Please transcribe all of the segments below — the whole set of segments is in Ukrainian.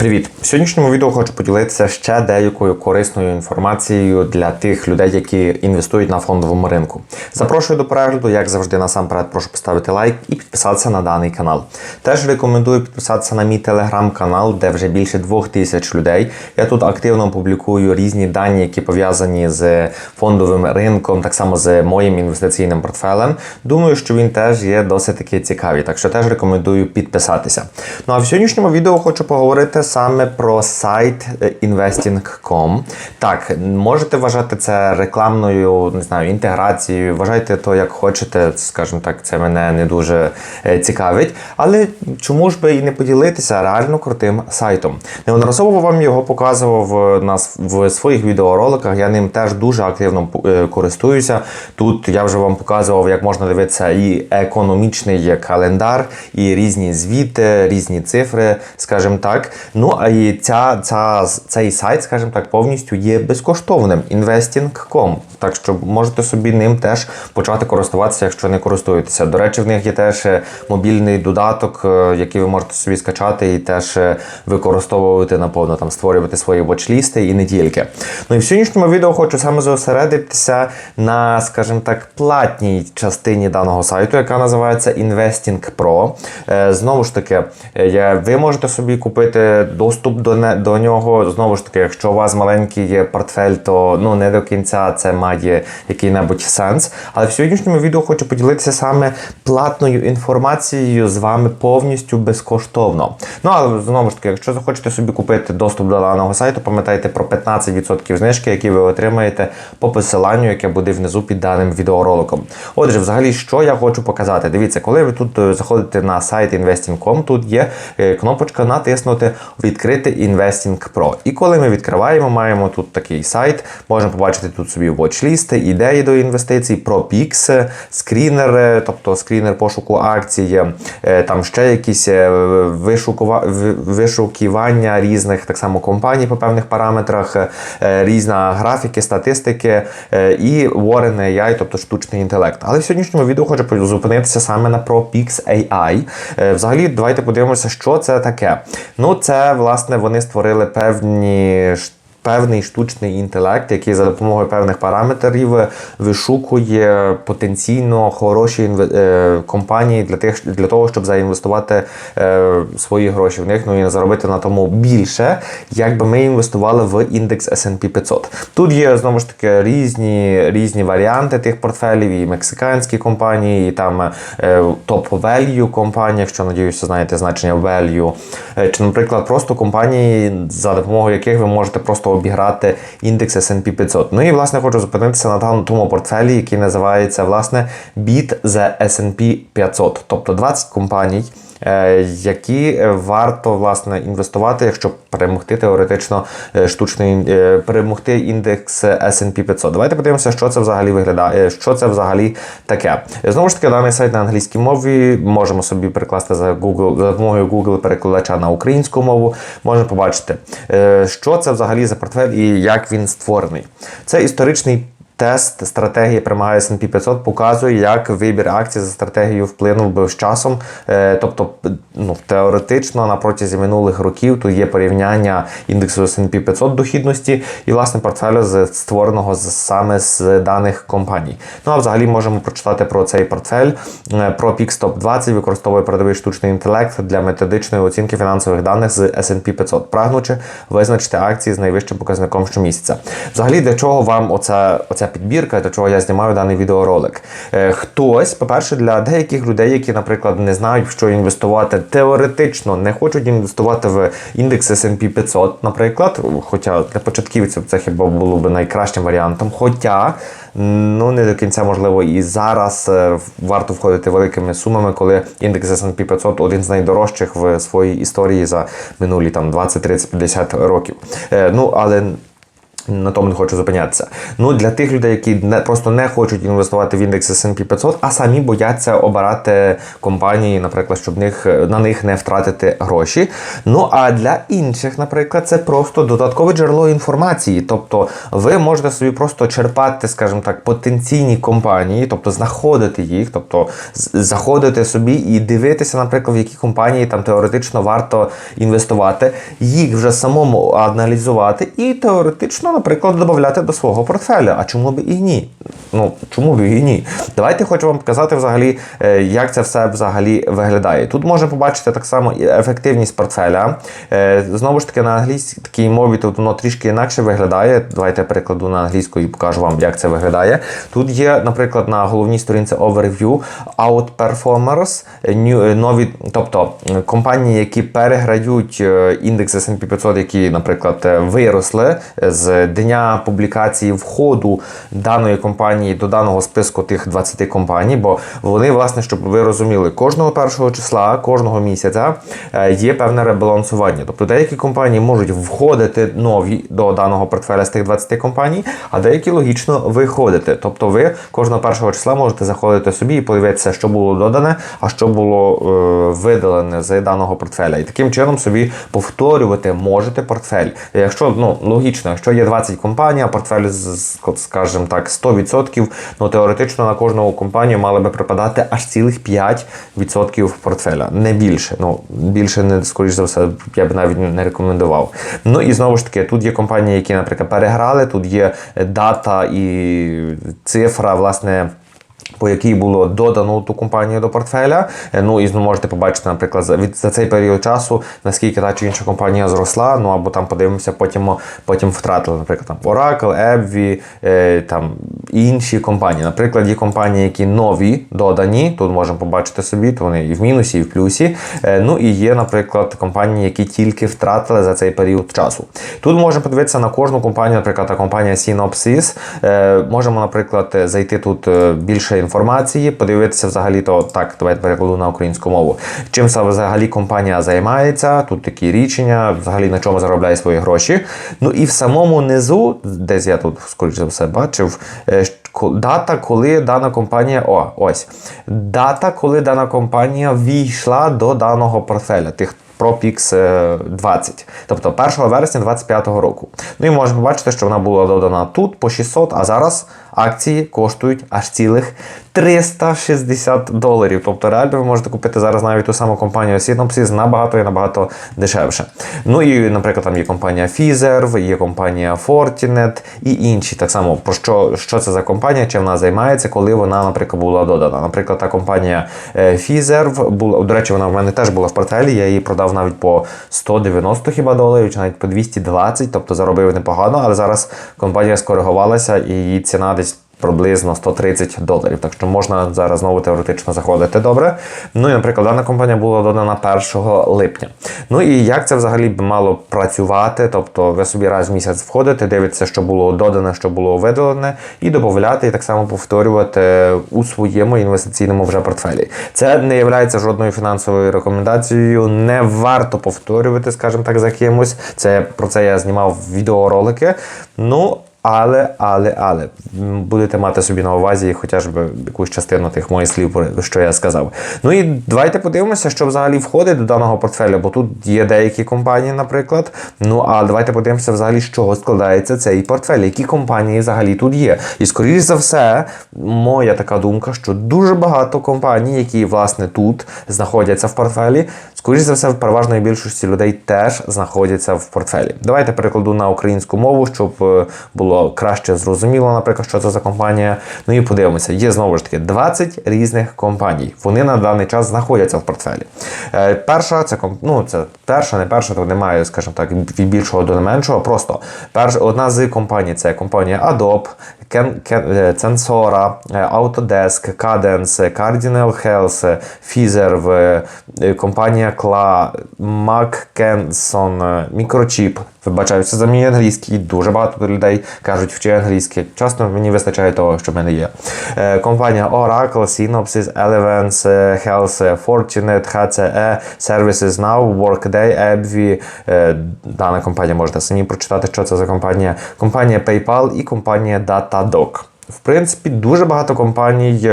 Привіт! В сьогоднішньому відео хочу поділитися ще деякою корисною інформацією для тих людей, які інвестують на фондовому ринку. Запрошую до перегляду, як завжди, насамперед прошу поставити лайк і підписатися на даний канал. Теж рекомендую підписатися на мій телеграм-канал, де вже більше двох тисяч людей. Я тут активно публікую різні дані, які пов'язані з фондовим ринком, так само з моїм інвестиційним портфелем. Думаю, що він теж є досить таки цікавий, так що теж рекомендую підписатися. Ну а в сьогоднішньому відео хочу поговорити саме про сайт е, investing.com. Так, можете вважати це рекламною, не знаю, інтеграцією, вважайте то, як хочете, скажімо так, це мене не дуже е, цікавить. Але чому ж би і не поділитися реально крутим сайтом? Неодноразово вам його показував е, на в своїх відеороликах. Я ним теж дуже активно користуюся. Тут я вже вам показував, як можна дивитися і економічний календар, і різні звіти, різні цифри, скажімо так. Ну а і ця, ця, цей сайт, скажімо так, повністю є безкоштовним investing.com. Так що можете собі ним теж почати користуватися, якщо не користуєтеся. До речі, в них є теж е, мобільний додаток, е, який ви можете собі скачати і теж е, використовувати наповно, там створювати свої вочлісти і не тільки. Ну і в сьогоднішньому відео хочу саме зосередитися на, скажімо так, платній частині даного сайту, яка називається Investing Pro. Знову ж таки, ви можете собі купити доступ до, не, до нього. Знову ж таки, якщо у вас маленький є портфель, то ну не до кінця це має який-небудь сенс. Але в сьогоднішньому відео хочу поділитися саме платною інформацією з вами повністю безкоштовно. Ну але знову ж таки, якщо захочете собі купити доступ до даного сайту, пам'ятайте про 15% знижки, які ви отримаєте по посиланню, яке буде внизу під даним відеороликом. Отже, взагалі, що я хочу показати. Дивіться, коли ви тут е, заходите на сайт investing.com, тут є е, кнопочка натиснути Відкрити Investing Pro. І коли ми відкриваємо, маємо тут такий сайт. Можемо побачити тут собі watch-лісти, ідеї до інвестицій, ProPix, скрінер, е, тобто скрінер пошуку акцій, е, там ще якісь е, вишукува... вишукування різних так само компаній по певних параметрах, різна графіки, статистики і Warren AI, тобто штучний інтелект. Але в сьогоднішньому відео хочу зупинитися саме на ProPix AI. Взагалі, давайте подивимося, що це таке. Ну, це власне вони створили певні. Певний штучний інтелект, який за допомогою певних параметрів вишукує потенційно хороші е, компанії для тих, для того, щоб заінвестувати е, свої гроші в них, ну і заробити на тому більше, якби ми інвестували в індекс S&P 500. Тут є знову ж таки різні, різні варіанти тих портфелів, і мексиканські компанії, і там е, топ-value компанії, якщо надіюся, знаєте значення value, чи, наприклад, просто компанії, за допомогою яких ви можете просто обіграти індекс S&P 500. Ну і власне хочу зупинитися на тому портфелі, який називається власне BIT the S&P 500, тобто 20 компаній. Е, Які е, варто власне інвестувати, якщо перемогти теоретично е, штучний перемогти індекс S&P 500. Давайте подивимося, що це взагалі виглядає, що це взагалі таке. Знову ж таки, даний сайт на англійській мові можемо собі перекласти за Google за допомогою Google перекладача на українську мову. Можемо побачити, що це взагалі за портфель і як він створений. Це історичний. Тест стратегії перемагає S&P 500 показує, як вибір акцій за стратегією вплинув би з часом. Е, тобто, ну, теоретично на протязі минулих років тут є порівняння індексу S&P 500 дохідності і власне портфелю з створеного саме з даних компаній. Ну а взагалі можемо прочитати про цей портфель. Е, Про Top 20 використовує передовий штучний інтелект для методичної оцінки фінансових даних з S&P 500, прагнучи визначити акції з найвищим показником щомісяця. Взагалі, для чого вам оця, оця підбірка, для чого я знімаю даний відеоролик? Е, Хтось, по-перше, для деяких людей, які, наприклад, не знають, що інвестувати, теоретично не хочуть інвестувати в індекс S&P 500, наприклад, хоча для початківців це хіба було б найкращим варіантом. Хоча ну не до кінця можливо і зараз е, варто входити великими сумами, коли індекс S&P 500 один з найдорожчих в своїй історії за минулі там 20, 30, 50 років. Е, Ну але На тому не хочу зупинятися. Ну для тих людей, які не просто не хочуть інвестувати в індекс S&P 500, а самі бояться обирати компанії, наприклад, щоб них на них не втратити гроші. Ну а для інших, наприклад, це просто додаткове джерело інформації. Тобто, ви можете собі просто черпати, скажімо так, потенційні компанії, тобто знаходити їх, тобто заходити собі і дивитися, наприклад, в які компанії там теоретично варто інвестувати, їх вже самому аналізувати і теоретично, наприклад, додати до свого портфеля. А чому б і ні? Ну чому б і ні? Давайте хочу вам показати взагалі, е, як це все взагалі виглядає. Тут можна побачити так само ефективність портфеля. Е, Знову ж таки, на англійській мові тут воно трішки інакше виглядає. Давайте я перекладу на англійську і покажу вам, як це виглядає. Тут є, наприклад, на головній сторінці Overview Outperformers, е, нові, тобто компанії, які переграють індекс S&P 500, які, наприклад, виросли з дня публікації входу даної компанії до даного списку тих 20 компаній, бо вони, власне, щоб ви розуміли, кожного першого числа, кожного місяця е, є певне ребалансування. Тобто деякі компанії можуть входити нові до даного портфеля з тих 20 компаній, а деякі логічно виходити. Тобто ви кожного першого числа можете заходити собі і подивитися, що було додане, а що було е, видалене з даного портфеля. І таким чином собі повторювати можете портфель. Якщо ну логічно, якщо є 20 компаній, а портфель скажімо так, 100%, ну теоретично на кожну компанію мали би припадати аж цілих 5% портфеля, не більше. Ну більше не скоріш за все, я б навіть не рекомендував. Ну і знову ж таки, тут є компанії, які, наприклад, переграли, тут є дата і цифра, власне по якій було додано ту компанію до портфеля. Е, Ну і можете побачити, наприклад, за, від, за цей період часу, наскільки та чи інша компанія зросла. Ну або там подивимося, потім, потім втратили, наприклад, там Oracle, AbbVie, е, там інші компанії. Наприклад, є компанії, які нові додані. Тут можемо побачити собі, то вони і в мінусі, і в плюсі. Е, ну і є, наприклад, компанії, які тільки втратили за цей період часу. Тут можемо подивитися на кожну компанію, наприклад, та компанія Synopsys. Е, можемо, наприклад, зайти тут е, більше інформації, подивитися взагалі то так, давайте перекладу на українську мову. Чим саме взагалі компанія займається, тут такі рішення, взагалі на чому заробляє свої гроші. Ну і в самому низу, десь я тут, скоріш за все, бачив, е, дата, коли дана компанія. О, ось. Дата, коли дана компанія війшла до даного портфеля. Тих ProPix е, 20, тобто 1 вересня 2025 року. Ну і можемо побачити, що вона була додана тут по 600, а зараз акції коштують аж цілих 360 доларів. Тобто реально ви можете купити зараз навіть ту саму компанію Synopsys набагато і набагато дешевше. Ну і, наприклад, там є компанія Pfizer, є компанія Fortinet і інші. Так само про що, що це за компанія, чим вона займається, коли вона, наприклад, була додана. Наприклад, та компанія е, була, до речі, вона в мене теж була в портфелі. Я її продав навіть по 190 хіба доларів, чи навіть по 220, тобто заробив непогано, але зараз компанія скоригувалася і її ціна десь. Приблизно 130 доларів, так що можна зараз знову теоретично заходити добре. Ну і, наприклад, дана компанія була додана 1 липня. Ну і як це взагалі б мало працювати? Тобто ви собі раз в місяць входите, дивитеся, що було додане, що було видалене, і додати, і так само повторювати у своєму інвестиційному вже портфелі. Це не є жодною фінансовою рекомендацією. Не варто повторювати, скажімо так, за кимось. Це про це я знімав відеоролики. Ну. Але, але, але будете мати собі на увазі хоча б якусь частину тих моїх слів, що я сказав. Ну і давайте подивимося, що взагалі входить до даного портфеля, бо тут є деякі компанії, наприклад. Ну а давайте подивимося взагалі, з чого складається цей портфель, які компанії взагалі тут є. І скоріш за все, моя така думка, що дуже багато компаній, які власне тут знаходяться в портфелі, скоріш за все, в переважної більшості людей теж знаходяться в портфелі. Давайте перекладу на українську мову, щоб е, було краще зрозуміло, наприклад, що це за компанія. Ну і подивимося, є знову ж таки 20 різних компаній. Вони на даний час знаходяться в портфелі. Е, перша це ну, це перша, не перша, то немає, скажімо так, від більшого до меншого. Просто перша одна з компаній це компанія Adobe, Ken, е, е, Autodesk, Cadence, Cardinal Health, Pfizer, е, компанія Kla, McKesson, е, Microchip. Вибачаюся за мій англійський. Дуже багато людей кажуть, вчи англійський. Часто мені вистачає того, що в мене є. Компанія Oracle, Synopsys, Elevance, Health, Fortinet, HCE, Services Now, Workday. Е, Дана компанія можете самі прочитати, що це за компанія. Компанія PayPal і компанія Datadog. В принципі, дуже багато компаній.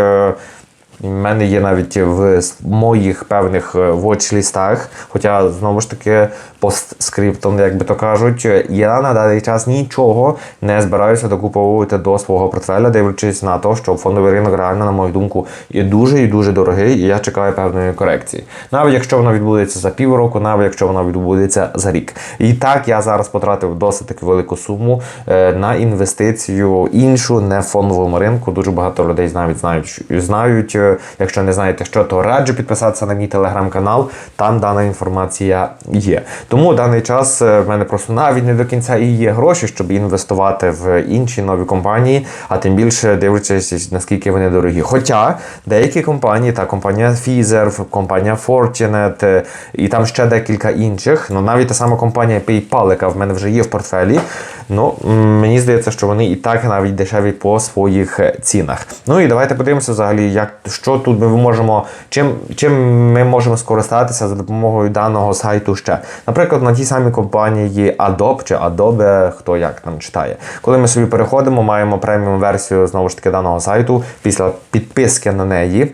Е, у мене є навіть в моїх певних watch-лістах, хоча знову ж таки постскриптом, як би то кажуть, я на даний час нічого не збираюся докуповувати до свого портфеля, дивлячись на те, що фондовий ринок реально, на мою думку, є дуже і дуже дорогий, і я чекаю певної корекції. Навіть якщо воно відбудеться за півроку, навіть якщо воно відбудеться за рік. І так я зараз потратив досить таки велику суму е, на інвестицію іншу, не в фондовому ринку. Дуже багато людей навіть знають, знають. Якщо не знаєте, що то раджу підписатися на мій телеграм-канал. Там дана інформація є. Тому даний час е, в мене просто навіть не до кінця і є гроші, щоб інвестувати в інші нові компанії, а тим більше дивлячись, наскільки вони дорогі. Хоча деякі компанії, та компанія Pfizer, компанія Fortinet е, і там ще декілька інших, ну навіть та сама компанія PayPal, яка в мене вже є в портфелі. Ну мені здається, що вони і так навіть дешеві по своїх е, цінах. Ну і давайте подивимося взагалі, як що тут ми можемо, чим, чим ми можемо скористатися за допомогою даного сайту ще. Наприклад, на тій самій компанії Adobe чи Adobe, хто як там читає. Коли ми собі переходимо, маємо преміум версію знову ж таки даного сайту після підписки на неї.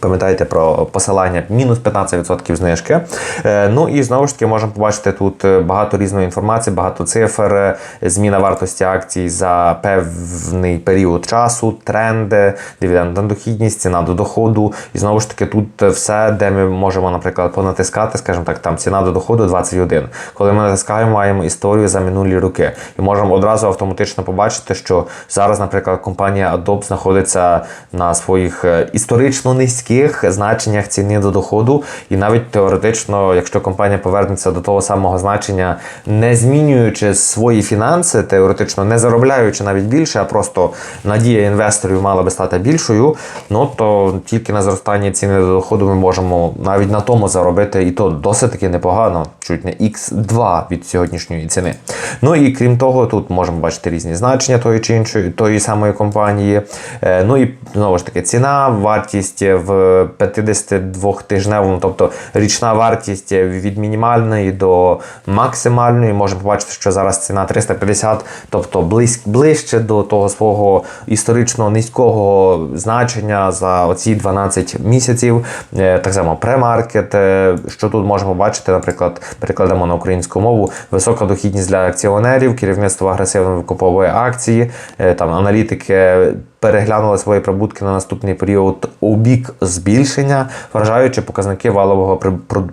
Пам'ятайте про посилання мінус 15% знижки. Е, Ну і знову ж таки можемо побачити тут е, багато різної інформації, багато цифр, е, зміна вартості акцій за певний період часу, тренди, дивідендна дохідність, ціна до доходу. І знову ж таки тут все, де ми можемо, наприклад, понатискати, скажімо так, там ціна до доходу 21. Коли ми натискаємо, маємо історію за минулі роки. І можемо одразу автоматично побачити, що зараз, наприклад, компанія Adobe знаходиться на своїх історично низьких значеннях ціни до доходу. І навіть теоретично, якщо компанія повернеться до того самого значення, не змінюючи свої фінанси, теоретично не заробляючи навіть більше, а просто надія інвесторів мала би стати більшою, ну то тільки на зростанні ціни до доходу ми можемо навіть на тому заробити, і то досить таки непогано, чуть не x2 від сьогоднішньої ціни. Ну і крім того, тут можемо бачити різні значення тої чи іншої тої самої компанії. Е, Ну і знову ж таки ціна, вартість в 52-тижневому, тобто річна вартість від мінімальної до максимальної. Можемо побачити, що зараз ціна 350, тобто близь, ближче до того свого історично низького значення за оці 12 місяців. Е, Так само премаркет, е, що тут можемо бачити, наприклад, перекладемо на українську мову, висока дохідність для акціонерів, керівництво агресивно викуповує акції, е, там аналітики переглянули свої прибутки на наступний період у бік збільшення, вражаючи показники валового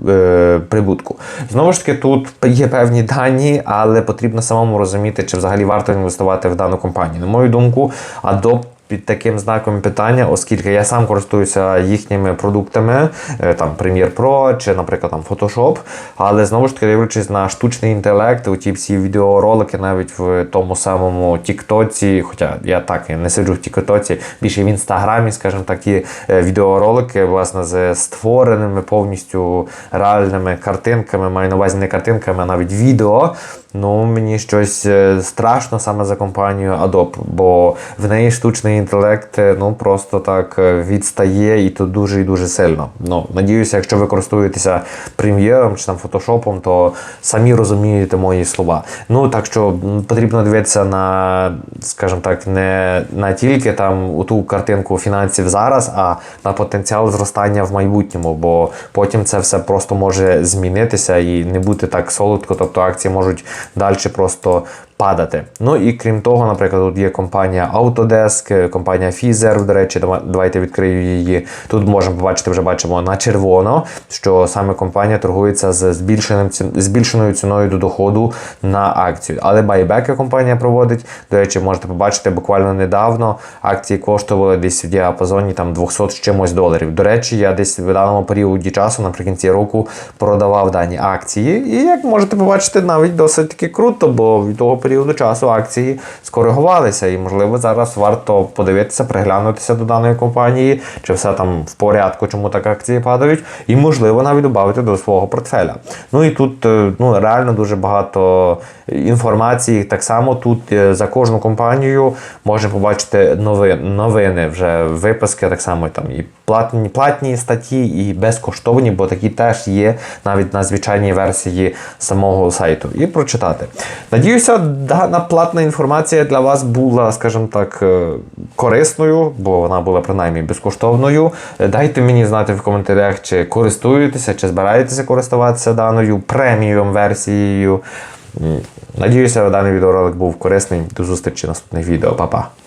е, прибутку. Знову ж таки, тут є певні дані, але потрібно самому розуміти, чи взагалі варто інвестувати в дану компанію. На мою думку, Adobe під таким знаком питання, оскільки я сам користуюся їхніми продуктами, е, там Premiere Pro чи, наприклад, там Photoshop, але знову ж таки дивлячись на штучний інтелект, у ті всі відеоролики навіть в тому самому Тіктоці, хоча я так не сиджу в Тіктоці, більше в інстаграмі, скажімо так, ті е, відеоролики, власне, з створеними повністю реальними картинками, маю на увазі не картинками, а навіть відео. Ну, мені щось е, страшно саме за компанію Adobe, бо в неї штучний інтелект е, ну просто так е, відстає і то дуже і дуже сильно. Ну, надіюся, якщо ви користуєтеся прем'єром чи там фотошопом, то самі розумієте мої слова. Ну так що потрібно дивитися на, скажімо так, не на тільки там у ту картинку фінансів зараз, а на потенціал зростання в майбутньому, бо потім це все просто може змінитися і не бути так солодко, тобто акції можуть далі просто падати. Ну і крім того, наприклад, тут є компанія Autodesk, компанія Pfizer, до речі, давайте відкрию її. Тут можемо побачити, вже бачимо на червоно, що саме компанія торгується з збільшеним збільшеною ціною до доходу на акцію. Але байбеки компанія проводить. До речі, можете побачити буквально недавно акції коштували десь в діапазоні там 200 з чимось доларів. До речі, я десь в даному періоді часу, наприкінці року, продавав дані акції. І як можете побачити, навіть досить таки круто, бо від того періоду періоду часу акції скоригувалися, і можливо зараз варто подивитися, приглянутися до даної компанії, чи все там в порядку, чому так акції падають, і можливо навіть додати до свого портфеля. Ну і тут е, ну реально дуже багато інформації. Так само тут е, за кожну компанію можна побачити нови, новини, вже виписки, так само там і платні, платні статті, і безкоштовні, бо такі теж є навіть на звичайній версії самого сайту. І прочитати. Надіюся, дана платна інформація для вас була, скажімо так, е, корисною, бо вона була принаймні безкоштовною. Дайте мені знати в коментарях, чи користуєтеся, чи збираєтеся користуватися даною преміум версією. Надіюся, даний відеоролик був корисний. До зустрічі в наступних відео. Па-па!